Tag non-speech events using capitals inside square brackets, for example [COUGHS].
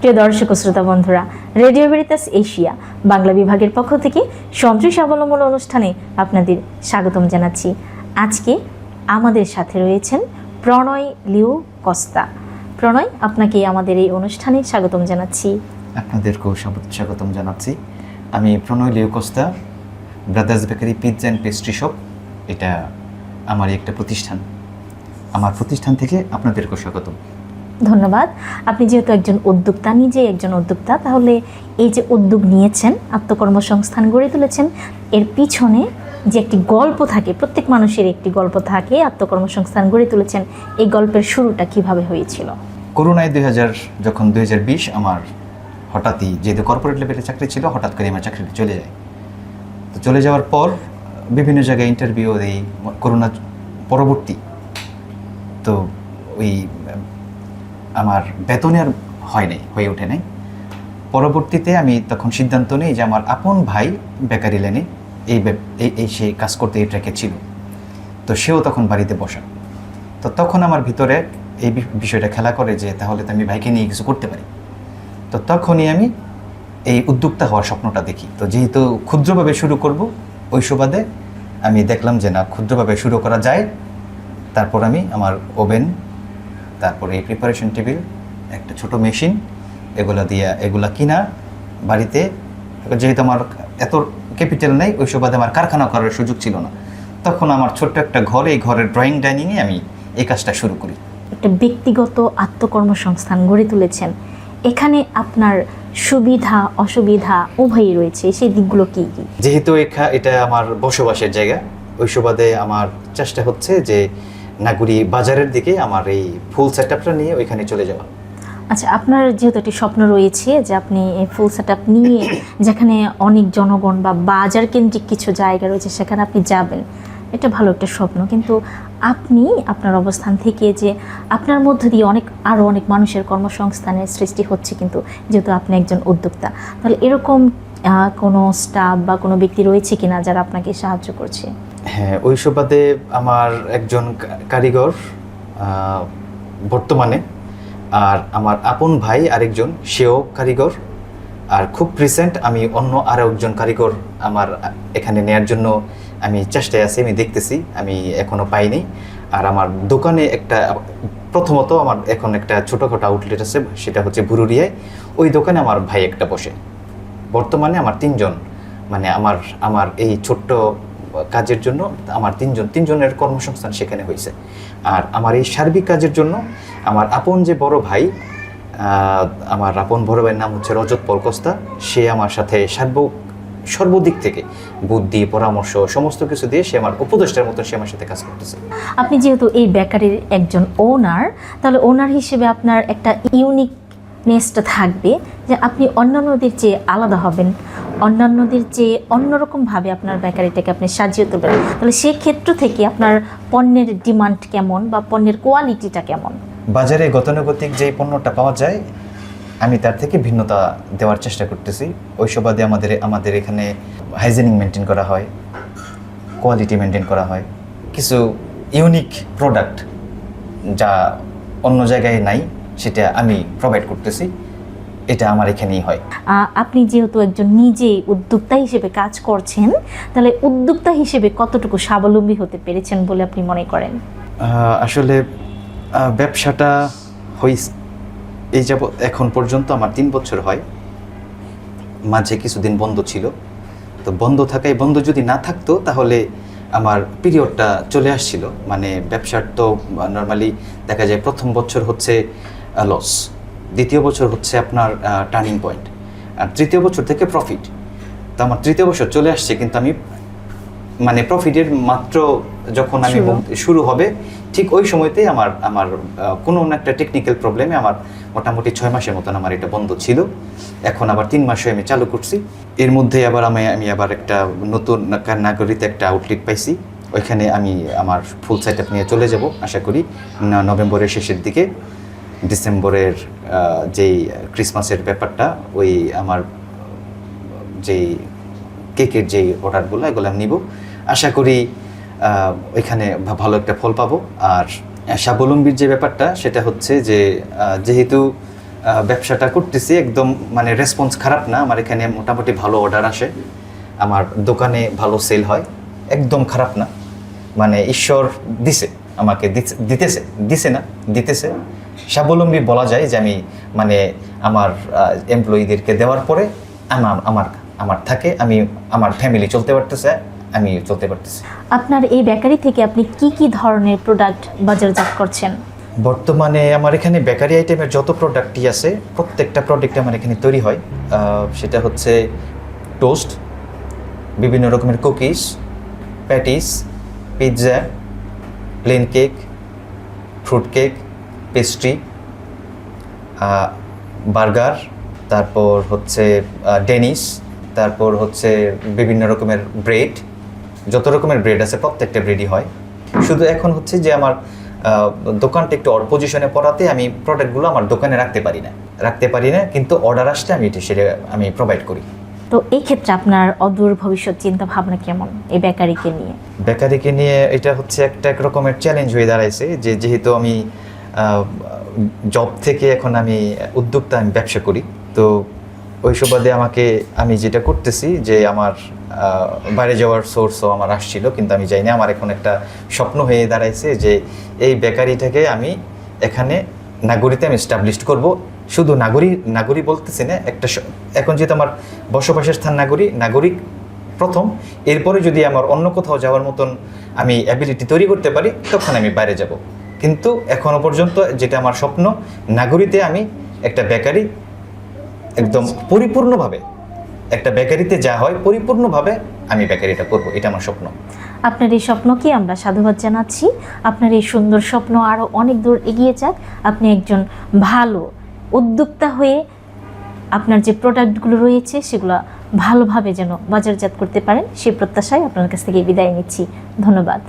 প্রিয় দর্শক শ্রোতা বন্ধুরা, রেডিও ভেরিতাস এশিয়া, বাংলা বিভাগের পক্ষ থেকে সন্ত্রী স্বাবলম্বন অনুষ্ঠানে আপনাদের স্বাগতম জানাচ্ছি। আজকে আমাদের সাথে রয়েছেন প্রণয় লিউ কস্তা। প্রণয়, আপনাকে আমাদের এই অনুষ্ঠানে স্বাগতম জানাচ্ছি। আপনাদেরকেও স্বাগত- স্বাগতম জানাচ্ছি। আমি Pranay Leocosta brothers bakery pizza and pastry shop. এটা আমার একটা প্রতিষ্ঠান। আমার প্রতিষ্ঠান থেকে আপনাদেরকেও স্বাগতম। ধন্যবাদ। আপনি যেহেতু একজন উদ্যোক্তা, নিজেই একজন উদ্যোক্তা, তাহলে এই যে উদ্যোগ নিয়েছেন, আত্মকর্মসংস্থান গড়ে তুলেছেন, এর পিছনে যে একটি গল্প থাকে, প্রত্যেক মানুষের একটি গল্প থাকে, আত্মকর্মসংস্থান গড়ে তুলেছেন, এই গল্পের শুরুটা কীভাবে হয়েছিল? করোনায় দুই হাজার যখন দুই হাজার বিশ আমার হঠাৎই যেহেতু কর্পোরেট লেভেলে চাকরি ছিল, হঠাৎ করে আমার চাকরিটি চলে যায়। তো চলে যাওয়ার পর বিভিন্ন জায়গায় ইন্টারভিউ দিই করোনা পরবর্তী, তো ওই আমার বেতনে আর হয় নাই, হয়ে ওঠে নাই। পরবর্তীতে আমি তখন সিদ্ধান্ত নিই যে আমার আপন ভাই বেকারি লেনে এই এই এই সে কাজ করতে এই ট্র্যাকে ছিল। তো সেও তখন বাড়িতে বসা। তো তখন আমার ভিতরে এই বিষয়টা খেলা করে যে তাহলে তো আমি ভাইকে নিয়ে কিছু করতে পারি। তো তখনই আমি এই উদ্যোক্তা হওয়ার স্বপ্নটা দেখি। তো যেহেতু ক্ষুদ্রভাবে শুরু করব, ওই সুবাদে আমি দেখলাম যে না, ক্ষুদ্রভাবে শুরু করা যায়। তারপর আমি আমার ওভেন তারপরে এই প্রিপারেশন টেবিল একটা ছোট মেশিন এগুলা দিয়া এগুলা কিনা বাড়িতে। যেহেতু আমার এত ক্যাপিটাল নেই ওই সুবাদে আমার কারখানা করার সুযোগ ছিল না। তখন আমার ছোট্ট একটা ঘরে এই ঘরের ড্রয়িং ডাইনিংয়ে আমি এই কাজটা শুরু করি। একটা ব্যক্তিগত আত্মকর্মসংস্থান গড়ে তুলেছেন। এখানে আপনার সুবিধা অসুবিধা উভয়ই রয়েছে। সেই দিকগুলো কি কি? যেহেতু এটা আমার বসবাসের জায়গা ওই সুবাদে আমার চেষ্টা হচ্ছে যে নাগুরি বাজারের দিকে আমার এই ফুল সেট আপটা নিয়ে ওইখানে চলে যাওয়া। আচ্ছা আপনার যেহেতু একটি স্বপ্ন রয়েছে যে আপনি এই ফুল সেট নিয়ে [COUGHS] যেখানে অনেক জনগণ বা বাজার কেন্দ্রিক কিছু জায়গা রয়েছে সেখানে আপনি যাবেন এটা ভালো একটা স্বপ্ন। কিন্তু আপনি আপনার অবস্থান থেকে যে আপনার মধ্য দিয়ে অনেক আরও অনেক মানুষের কর্মসংস্থানের সৃষ্টি হচ্ছে কিন্তু যেহেতু আপনি একজন উদ্যোক্তা। তাহলে এরকম আহ, কোনো স্টাফ বা কোনো ব্যক্তি রয়েছে কিনা যারা আপনাকে সাহায্য করছে? হ্যাঁ ওই সুবাদে আমার একজন কারিগর বর্তমানে, আর আমার আপন ভাই আরেকজন, সেও কারিগর, আর খুব রিসেন্ট আমি অন্য আরও একজন কারিগর আমার এখানে নেয়ার জন্য আমি চেষ্টায় আছি, আমি দেখতেছি, আমি এখনও পাইনি। আর আমার দোকানে একটা, প্রথমত আমার এখন একটা ছোটোখাটো আউটলেট আছে, সেটা হচ্ছে ভুরুরিয়ায়। ওই দোকানে আমার ভাই একটা বসে। বর্তমানে আমার তিনজন মানে আমার আমার এই ছোট্ট কাজের জন্য, আমার তিনজন, তিনজনের কর্মসংস্থান সেখানে হয়েছে। আর আমার এই সার্বিক কাজের জন্য আমার আপন যে বড় ভাই আমার আপন বড় ভাইয়ের নাম হচ্ছে রজত পলকস্তা সে আমার সাথে সার্ব, সর্বদিক থেকে বুদ্ধি, পরামর্শ, সমস্ত কিছু দিয়ে সে আমার উপদেষ্টার মতো সে আমার সাথে কাজ করতেছে। আপনি যেহেতু এই বেকারির একজন ওনার তাহলে ওনার হিসেবে আপনার একটা ইউনিকনেসটা থাকবে যে আপনি অন্যান্যদের চেয়ে আলাদা হবেন। অন্যান্যদের চেয়ে অন্যরকমভাবে আপনার বেকারিটাকে আপনি সাজিয়ে তুলবেন। তাহলে সেক্ষেত্র থেকে আপনার পণ্যের ডিমান্ড কেমন বা পণ্যের কোয়ালিটিটা কেমন? বাজারে গতানুগতিক যে পণ্যটা পাওয়া যায়, আমি তার থেকে ভিন্নতা দেওয়ার চেষ্টা করতেছি। ওই সুবাদে আমাদের আমাদের এখানে হাইজেনিক মেনটেন করা হয় কোয়ালিটি মেনটেন করা হয়। কিছু ইউনিক প্রোডাক্ট যা অন্য জায়গায় নাই সেটা আমি প্রোভাইড করতেছি। এটা আমার এখানেই হয়। আপনি যেহেতু একজন নিজে উদ্যোক্তা হিসেবে কাজ করছেন তাহলে উদ্যোক্তা হিসেবে কতটুকু স্বাবলম্বী হতে পেরেছেন বলে আপনি মনে করেন? আসলে ব্যবসাটা হই এই যাব এখন পর্যন্ত আমার তিন বছর হয়। মাঝে কিছুদিন বন্ধ ছিল। তো বন্ধ থাকায় বন্ধ যদি না থাকতো তাহলে আমার পিরিয়ডটা চলে আসছিল। মানে ব্যবসার তো নর্মালি দেখা যায় প্রথম বছর হচ্ছে লস দ্বিতীয় বছর হচ্ছে আপনার টার্নিং পয়েন্ট আর তৃতীয় বছর থেকে প্রফিট তো আমার তৃতীয় বছর চলে আসছে কিন্তু আমি মানে প্রফিটের মাত্র যখন আমি শুরু। হবে ঠিক ওই সময়তেই আমার আমার কোনো না একটা টেকনিক্যাল প্রবলেমে আমার মোটামুটি ছয় মাসের মতন আমার এটা বন্ধ ছিল। এখন আবার তিন মাসে আমি চালু করছি। এর মধ্যে আবার আমি আমি আবার একটা নতুন নাগরিক একটা আউটলেট পাইছি। ওইখানে আমি আমার ফুল সেট আপ নিয়ে চলে যাব আশা করি নভেম্বরের শেষের দিকে। ডিসেম্বরের যেই ক্রিসমাসের ব্যাপারটা, ওই আমার যেই কেকের যেই অর্ডারগুলো, এগুলো আমি নিব। আশা করি ওইখানে ভালো একটা ফল পাবো। আর স্বাবলম্বীর যে ব্যাপারটা, সেটা হচ্ছে যে যেহেতু ব্যবসাটা করতেছি, একদম মানে রেসপন্স খারাপ না। আমার এখানে মোটামুটি ভালো অর্ডার আসে। আমার দোকানে ভালো সেল হয়। একদম খারাপ না। মানে ঈশ্বর দিছে। আমাকে দিতেছে দিছে না দিতেছে। স্বাবলম্বী বলা যায় যে আমি মানে আমার এমপ্লয়ীদেরকে দেওয়ার পরে আমার আমার আমার থাকে আমি আমার ফ্যামিলি চলতে পারতেছে আমি চলতে পারতেছি। আপনার এই বেকারি থেকে আপনি কি কি ধরনের প্রোডাক্ট বাজারজাত করছেন? বর্তমানে আমার এখানে বেকারি আইটেমের যত প্রোডাক্টই আছে প্রত্যেকটা প্রোডাক্ট আমার এখানে তৈরি হয়। সেটা হচ্ছে টোস্ট বিভিন্ন রকমের cookies patties pizza plain cake, fruit cake, pastry burger, তারপর হচ্ছে ডেনিস, তারপর হচ্ছে বিভিন্ন রকমের ব্রেড। যত রকমের ব্রেড আছে প্রত্যেকটা ব্রেডই হয়। শুধু এখন হচ্ছে যে আমার দোকানটা একটু অড পজিশনে পড়াতে আমি প্রোডাক্টগুলো আমার দোকানে রাখতে পারি না। রাখতে পারি না, কিন্তু অর্ডার আসলে আমি এটা সেটা আমি প্রোভাইড করি। তো এই ক্ষেত্রে আপনার অদূর ভবিষ্যৎ চিন্তা ভাবনা কেমন এই বেকারিকে নিয়ে? বেকারিকে নিয়ে এটা হচ্ছে একটা এক রকমের চ্যালেঞ্জ হয়ে দাঁড়াইছে যে যেহেতু আমি জব থেকে এখন আমি উদ্যোক্তা, আমি ব্যবসা করি। তো ওই সুবাদে আমাকে, আমি যেটা করতেছি যে আমার বাইরে যাওয়ার সোর্সও আমার আসছিল, কিন্তু আমি জানি না আমার এখন একটা স্বপ্ন হয়ে দাঁড়াইছে যে এই বেকারিটাকে আমি এখানে নাগরিতে আমি স্টাবলিশ করব। শুধু নাগরিক নাগরিক বলতেছি না, একটা এখন যেহেতু আমার বসবাসের স্থান নাগরিক নাগরিক প্রথম। এরপরে যদি আমার অন্য কোথাও যাওয়ার মতন আমি অ্যাবিলিটি তৈরি করতে পারি, তখন আমি বাইরে যাব। কিন্তু এখনও পর্যন্ত যেটা আমার স্বপ্ন, নাগরিতে আমি একটা বেকারি একদম পরিপূর্ণভাবে একটা বেকারিতে যা হয় পরিপূর্ণভাবে আমি বেকারিটা করব, এটা আমার স্বপ্ন। আপনার এই স্বপ্নকে আমরা সাধুবাদ জানাচ্ছি? আপনার এই সুন্দর স্বপ্ন আরও অনেক দূর এগিয়ে যাক। আপনি একজন ভালো উদ্যোক্তা হয়ে আপনার যে প্রোডাক্টগুলো রয়েছে, সেগুলো ভালোভাবে যেন বাজারজাত করতে পারেন, সেই প্রত্যাশায় আপনার কাছ থেকে বিদায় নিচ্ছি। ধন্যবাদ।